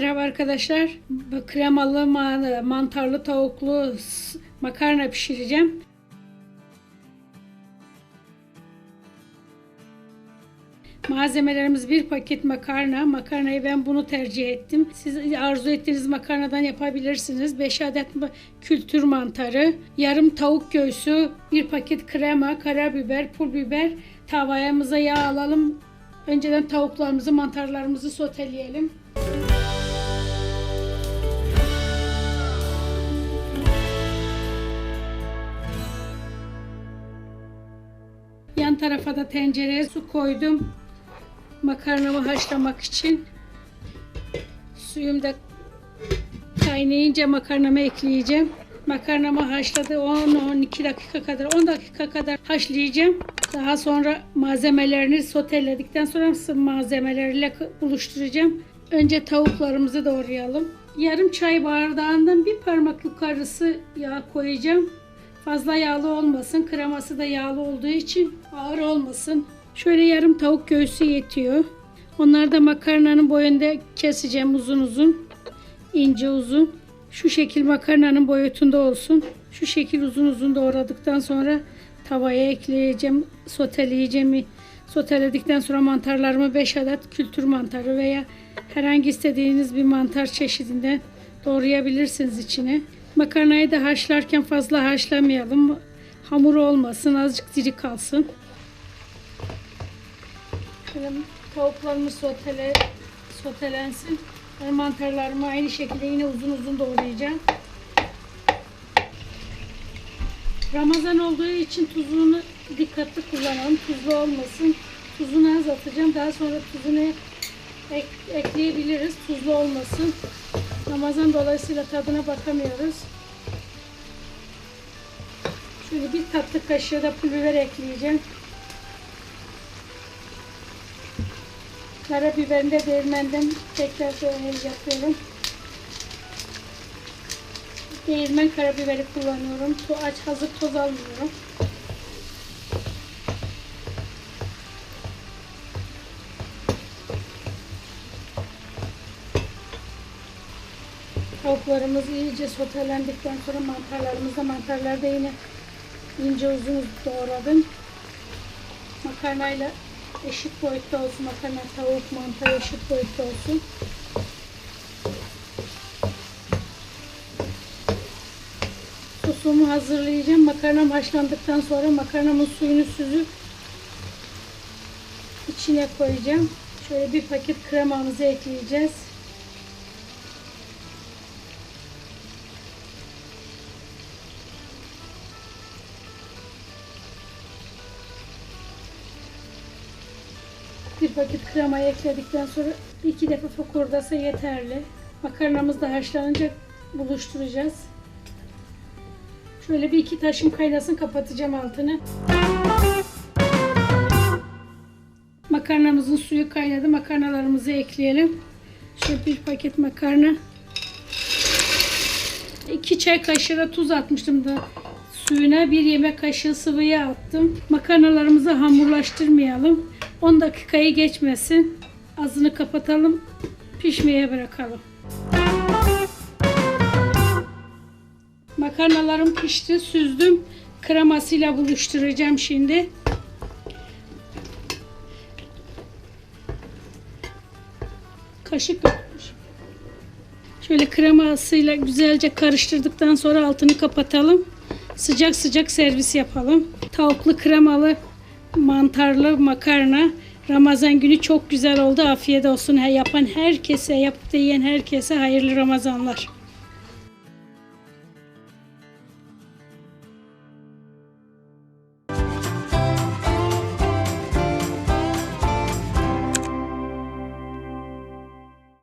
arkadaşlar. Bu Kremalı, ma- mantarlı, tavuklu makarna pişireceğim. Malzemelerimiz bir paket makarna. Makarnayı ben bunu tercih ettim. Siz arzu ettiğiniz makarnadan yapabilirsiniz. 5 adet kültür mantarı, yarım tavuk göğsü, bir paket krema, karabiber, pul biber. Tavayamıza yağ alalım. Önceden tavuklarımızı, mantarlarımızı soteleyelim. Yan tarafa da tencereye su koydum. Makarnamı haşlamak için. Suyum da kaynayınca makarnamı ekleyeceğim. Makarnamı haşladı 10-12 dakika kadar 10 dakika kadar haşlayacağım. Daha sonra malzemelerini soteledikten sonra malzemeleriyle buluşturacağım. Önce tavuklarımızı doğrayalım. Yarım çay bardağından bir parmak yukarısı yağ koyacağım. Fazla yağlı olmasın. Kreması da yağlı olduğu için ağır olmasın. Şöyle yarım tavuk göğsü yetiyor. Onları da makarnanın boyunda keseceğim uzun uzun. ince uzun. Şu şekil makarnanın boyutunda olsun. Şu şekil uzun uzun doğradıktan sonra tavaya ekleyeceğim. Soteleyeceğim. Soteledikten sonra mantarlarımı 5 adet kültür mantarı veya herhangi istediğiniz bir mantar çeşidinden doğrayabilirsiniz içine. Makarnayı da haşlarken fazla haşlamayalım. Hamur olmasın, azıcık diri kalsın. Şöyle tavuklarımız sotele, sotelensin. Ben mantarlarımı aynı şekilde yine uzun uzun doğrayacağım. Ramazan olduğu için tuzunu dikkatli kullanalım. Tuzlu olmasın. Tuzunu az atacağım. Daha sonra tuzunu ek- ekleyebiliriz. Tuzlu olmasın. Ramazan dolayısıyla tadına bakamıyoruz. Şöyle bir tatlı kaşığı da pul biber ekleyeceğim. Karabiberini de değirmenden tekrar yapıyorum. Değirmen karabiberi kullanıyorum. To aç hazır toz almıyorum. Tavuklarımız iyice sotelendikten sonra mantarlarımız da mantarları da yine ince uzun doğradım. Makarnayla eşit boyutta olsun. Makarna, tavuk, mantar eşit boyutta olsun. Sosumu hazırlayacağım. Makarnam haşlandıktan sonra makarnamın suyunu süzüp içine koyacağım. Şöyle bir paket kremamızı ekleyeceğiz. Bir paket kremayı ekledikten sonra iki defa fokurdasa yeterli. Makarnamız da haşlanınca buluşturacağız. Şöyle bir iki taşım kaynasın kapatacağım altını. Makarnamızın suyu kaynadı. Makarnalarımızı ekleyelim. Şöyle bir paket makarna. 2 çay kaşığı da tuz atmıştım da suyuna bir yemek kaşığı sıvı yağ attım. Makarnalarımızı hamurlaştırmayalım. 10 dakikayı geçmesin. Ağzını kapatalım. Pişmeye bırakalım. Makarnalarım pişti. Süzdüm. Kremasıyla buluşturacağım şimdi. Kaşık. Şöyle kremasıyla güzelce karıştırdıktan sonra altını kapatalım. Sıcak sıcak servis yapalım. Tavuklu kremalı mantarlı makarna Ramazan günü çok güzel oldu. Afiyet olsun. Yapan herkese, yapıp da yiyen herkese hayırlı Ramazanlar.